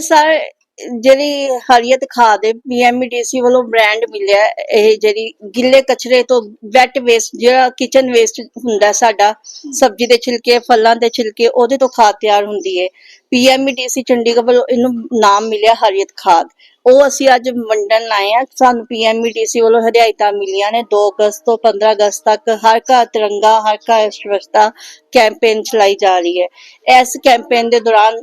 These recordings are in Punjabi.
ਸਰ, ਜਿਹੜੀ ਹਰੀਅਤ ਖਾਦ ਹੈ ਪੀਐਮਡੀਸੀ ਵੱਲੋਂ ਬ੍ਰਾਂਡ ਮਿਲਿਆ, ਇਹ ਜਿਹੜੀ ਗਿੱਲੇ ਕਚਰੇ ਤੋਂ ਵੈਟ ਵੇਸਟ ਜਿਹੜਾ ਕਿਚਨ ਵੇਸਟ ਹੁੰਦਾ ਸਾਡਾ, ਸਬਜ਼ੀ ਦੇ ਛਿਲਕੇ, ਫਲਾਂ ਦੇ ਛਿਲਕੇ, ਉਹਦੇ ਤੋਂ ਖਾਦ ਤਿਆਰ ਹੁੰਦੀ ਹੈ ਪੀਐਮਡੀਸੀ ਚੰਡੀਗੜ੍ਹ ਵੱਲੋਂ ਇਹਨੂੰ ਨਾਮ ਮਿਲਿਆ ਹਰੀਅਤ ਖਾਦ। ਉਹ ਅਸੀਂ ਅੱਜ ਵੰਡਣ ਆਏ ਆ ਸਾਨੂੰ ਪੀਐਮਡੀਸੀ ਵੱਲੋਂ ਹਦਾਇਤਾਂ ਮਿਲੀਆਂ ਨੇ। 2 ਅਗਸਤ ਤੋਂ 15 ਅਗਸਤ ਤੱਕ ਹਰ ਘਰ ਤਿਰੰਗਾ, ਹਰ ਘਰ ਸਵੱਛਤਾ ਕੈਂਪੇਨ ਚਲਾਈ ਜਾ ਰਹੀ ਹੈ। ਇਸ ਕੈਂਪੇਨ ਦੇ ਦੌਰਾਨ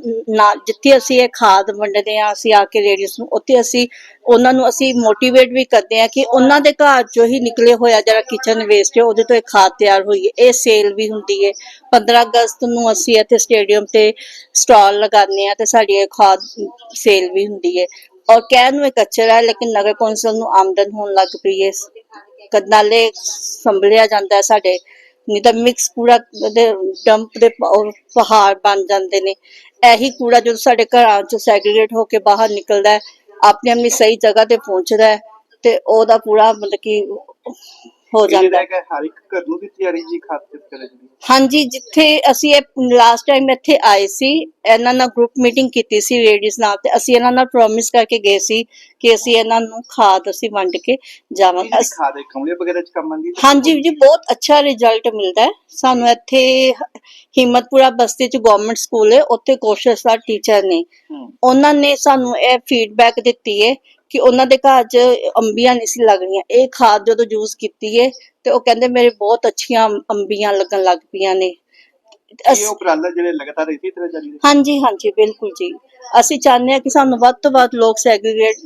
ਜਿੱਥੇ ਅਸੀਂ ਇਹ ਖਾਦ ਵੰਡਦੇ ਆ ਅਸੀਂ ਆ ਕੇ ਲੇਡੀਜ਼ ਨੂੰ, ਉੱਥੇ ਅਸੀਂ, ਉਹਨਾਂ ਨੂੰ ਅਸੀਂ ਮੋਟੀਵੇਟ ਵੀ ਕਰਦੇ ਆ ਕਿ ਉਹਨਾਂ ਦੇ ਘਰ ਚੋਂ ਹੀ ਨਿਕਲੇ ਹੋਇਆ ਜਿਹੜਾ ਕਿਚਨ ਵੇਸਟ ਹੈ, ਉਹਦੇ ਤੋਂ ਇਹ ਖਾਦ ਤਿਆਰ ਹੋਈ ਹੈ। ਇਹ ਸੇਲ ਵੀ ਹੁੰਦੀ ਹੈ। 15 ਅਗਸਤ ਨੂੰ ਅਸੀਂ ਇੱਥੇ ਸਟੇਡੀਅਮ ਤੇ ਸਟਾਲ ਲਗਾਉਂਦੇ ਆ ਤੇ ਸਾਡੀ ਇਹ ਖਾਦ ਸੇਲ ਵੀ ਹੁੰਦੀ ਹੈ। ਔਰ ਕਹਿਣ ਨੂੰ ਇਹ ਕਚਰਾ ਹੈ, ਲੇਕਿਨ ਨਗਰ ਕੌਂਸਲ ਨੂੰ ਆਮਦਨ ਹੋਣ ਲੱਗ ਪਈ ਹੈ। ਕ- ਨਾਲੇ ਸੰਭਲਿਆ ਜਾਂਦਾ ਹੈ ਸਾਡੇ, ਨਹੀਂ ਤਾਂ ਮਿਕਸ ਕੂੜਾ ਦੇ ਡੰਪ ਦੇ ਪਹਾੜ ਬਣ ਜਾਂਦੇ ਨੇ। ਇਹੀ ਕੂੜਾ ਜਦੋਂ ਸਾਡੇ ਘਰਾਂ ਚੋਂ ਸੈਗਰੀਗੇਟ ਹੋ ਕੇ ਬਾਹਰ ਨਿਕਲਦਾ ਹੈ ਆਪਣੀ ਆਪਣੀ ਸਹੀ ਜਗ੍ਹਾ ਤੇ ਪਹੁੰਚਦਾ ਹੈ, ਤੇ ਉਹਦਾ ਪੂਰਾ ਮਤਲਬ ਕਿ ਹੋ ਜਾਂਦਾ। ਹੈ ਹਰ ਇੱਕ ਘਰ ਨੂੰ ਦਿੱਤੀ ਜਾ ਰਹੀ ਜੀ ਖਾਦ ਤੇ ਚਲੇ ਜੀ। ਹਾਂਜੀ ਜਿੱਥੇ ਅਸੀਂ ਇਹ ਲਾਸਟ ਟਾਈਮ ਇੱਥੇ ਆਏ ਸੀ ਇਹਨਾਂ ਨਾਲ ਗਰੁੱਪ ਮੀਟਿੰਗ ਕੀਤੀ ਸੀ ਲੇਡੀਜ਼ ਨਾਲ ਤੇ ਅਸੀਂ ਇਹਨਾਂ ਨਾਲ ਪ੍ਰੋਮਿਸ ਕਰਕੇ ਗਏ ਸੀ ਕਿ ਅਸੀਂ ਇਹਨਾਂ ਨੂੰ ਖਾਦ ਅਸੀਂ ਵੰਡ ਕੇ ਜਾਵਾਂਗੇ। ਖਾਦ ਹੈ ਕਮਲੇ ਵਗੈਰਾ ਚ ਕੰਮ ਆਉਂਦੀ ਹੈ? ਹਾਂਜੀ ਜੀ ਬਹੁਤ ਅੱਛਾ ਰਿਜ਼ਲਟ ਮਿਲਦਾ ਹੈ। ਸਾਨੂੰ ਇੱਥੇ ਹਿੰਮਤਪੁਰਾ ਬਸਤੀ ਚ ਗਵਰਨਮੈਂਟ ਸਕੂਲ ਹੈ ਉੱਥੇ ਕੋਸ਼ਿਸ਼ ਦਾ ਟੀਚਰ ਨੇ। ਉਹਨਾਂ ਨੇ ਸਾਨੂੰ ਇਹ ਫੀਡਬੈਕ ਦਿੱਤੀ ਹੈ ਕਿ ਉਹਨਾਂ ਦੇ ਘਰ 'ਚ ਅੰਬੀਆਂ ਨਹੀਂ ਸੀ ਲੱਗ ਰਹੀਆਂ। ਇਹ ਖਾਦ ਜਦੋਂ ਯੂਜ਼ ਕੀਤੀ ਏ ਤੇ ਉਹ ਕਹਿੰਦੇ ਮੇਰੇ ਬਹੁਤ ਅੱਛੀਆਂ ਅੰਬੀਆਂ ਲੱਗਣ ਲੱਗ ਪਈਆਂ ਨੇ। ਇਹ ਅਸ- ਉਪਰਾਲਾ ਜਿਹੜੇ ਲਗਾਤਾਰ ਇਸੇ ਤਰ੍ਹਾਂ ਜਾਰੀ ਰਹੇ ਹਾਂਜੀ ਹਾਂਜੀ ਬਿਲਕੁਲ ਜੀ। ਅਸੀਂ ਚਾਹੁੰਦੇ ਹਾਂ ਕਿ ਸਾਨੂੰ ਵੱਧ ਤੋਂ ਵੱਧ ਲੋਕ ਸੈਗਰੀਗੇਟ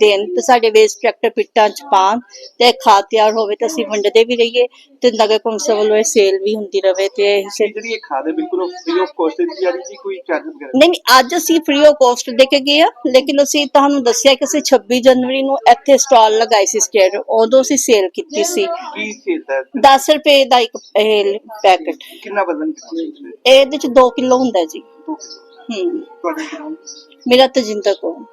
ਦੇਣ ਤੇ ਸਾਡੇ ਵੇਸਟ ਟਰੈਕਟਰ ਪਿੱਟਾਂ ਚ ਪਾਣ ਤੇ ਖਾਦ ਤਿਆਰ ਹੋਵੇ ਤੇ ਅਸੀਂ ਵੰਡਦੇ ਵੀ ਰਹੀਏ ਤੇ ਨਗਰ ਕੌਂਸਲ ਵੱਲੋਂ ਇਹ ਸੇਲ ਵੀ ਹੁੰਦੀ ਰਵੇ ਤੇ ਇਹ ਜਿਹੜੀ ਇਹ ਖਾਦ ਹੈ ਬਿਲਕੁਲ ਫ੍ਰੀ ਆਫ ਕੋਸਟ ਦਿੱਤੀ ਜਾ ਰਹੀ ਜੀ ਕੋਈ ਚਾਰਜ ਵਗੈਰਾ? ਨਹੀਂ ਨਹੀਂ ਅੱਜ ਅਸੀਂ ਫ੍ਰੀ ਆਫ ਕਾਸਟ ਦੇ ਕੇ ਗਏ ਆ ਲੇਕਿਨ ਅਸੀਂ ਤੁਹਾਨੂੰ ਦੱਸਿਆ ਕਿ ਅਸੀਂ 26 ਜਨਵਰੀ ਨੂੰ ਇੱਥੇ ਸਟਾਲ ਲਗਾਈ ਸੀ ਸਟੇਟ ਉਦੋਂ ਅਸੀਂ ਸੇਲ ਕੀਤੀ ਸੀ। ਕੀ ਸੇਲ ਹੈ? 10 ਰੁਪਏ ਦਾ ਇੱਕ ਇਹ ਪੈਕਟ ਕਿੰਨਾ ਵਜ਼ਨ ਇਹਦੇ ਚ 2 ਕਿਲੋ ਹੁੰਦਾ ਜੀ। ਹੂੰ। ਮੇਰਾ ਤਜਿੰਦਰ ਕੋਲ